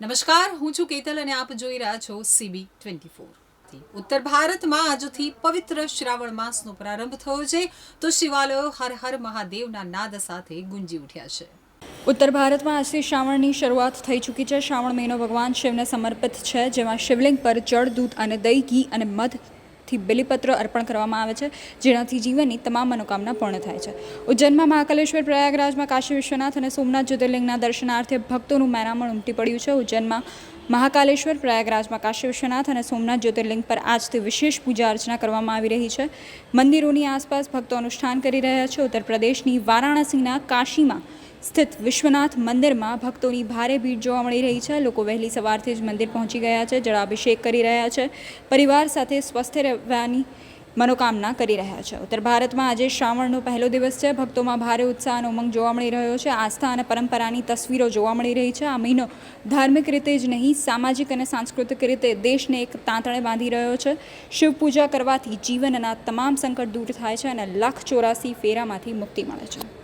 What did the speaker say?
નમસ્કાર, હું છું કેતલ અને આપ જોઈ રહ્યા છો સીબી ટ્વેન્ટી ફોર ઉત્તર ભારતમાં આજથી પવિત્ર શ્રાવણ માસનો પ્રારંભ થયો છે, તો શિવાલયો હર હર મહાદેવના નાદ સાથે ગુંજી ઉઠ્યા છે. ઉત્તર ભારતમાં આજથી શ્રાવણની શરૂઆત થઈ ચૂકી છે. શ્રાવણ મહિનો ભગવાન શિવને સમર્પિત છે, જેમાં શિવલિંગ પર જળ, દૂધ અને દહીં, ઘી અને મધથી બલિપત્ર અર્પણ કરવામાં આવે છે, જેનાથી જીવનની તમામ મનોકામના પૂર્ણ થાય છે. ઉજ્જૈનમાં મહાકાલેશ્વર પ્રયાગરાજમાં કાશી વિશ્વનાથ અને સોમનાથ જ્યોતિર્લિંગના દર્શનાર્થે ભક્તોનું મેરામણ ઉમટી પડ્યું છે. ઉજ્જૈનમાં મહાકાલેશ્વર, પ્રયાગરાજમાં કાશી વિશ્વનાથ અને સોમનાથ જ્યોતિર્લિંગ પર આજથી વિશેષ પૂજા અર્ચના કરવામાં આવી રહી છે. મંદિરોની આસપાસ ભક્તો અનુષ્ઠાન કરી રહ્યા છે. ઉત્તર પ્રદેશની વારાણસીના કાશીમાં સ્થિત વિશ્વનાથ મંદિરમાં ભક્તોની ભારે ભીડ જોવા મળી રહી છે. લોકો વહેલી સવારથી જ મંદિર પહોંચી ગયા છે, જળાભિષેક કરી રહ્યા છે. પરિવાર સાથે સ્વસ્થ રહેવાની મનોકામના કરી રહ્યા છે. ઉત્તર ભારતમાં આજે શ્રાવણનો પહેલો દિવસ છે. ભક્તોમાં ભારે ઉત્સાહ અને ઉમંગ જોવા મળી રહ્યો છે. આસ્થા અને પરંપરાની તસવીરો જોવા મળી રહી છે. આ મહિનો ધાર્મિક રીતે જ નહીં, સામાજિક અને સાંસ્કૃતિક રીતે દેશને એક તાંતણે બાંધી રહ્યો છે. શિવ પૂજા કરવાથી જીવનના તમામ સંકટ દૂર થાય છે અને લાખ ચોરાસી ફેરામાંથી મુક્તિ મળે છે.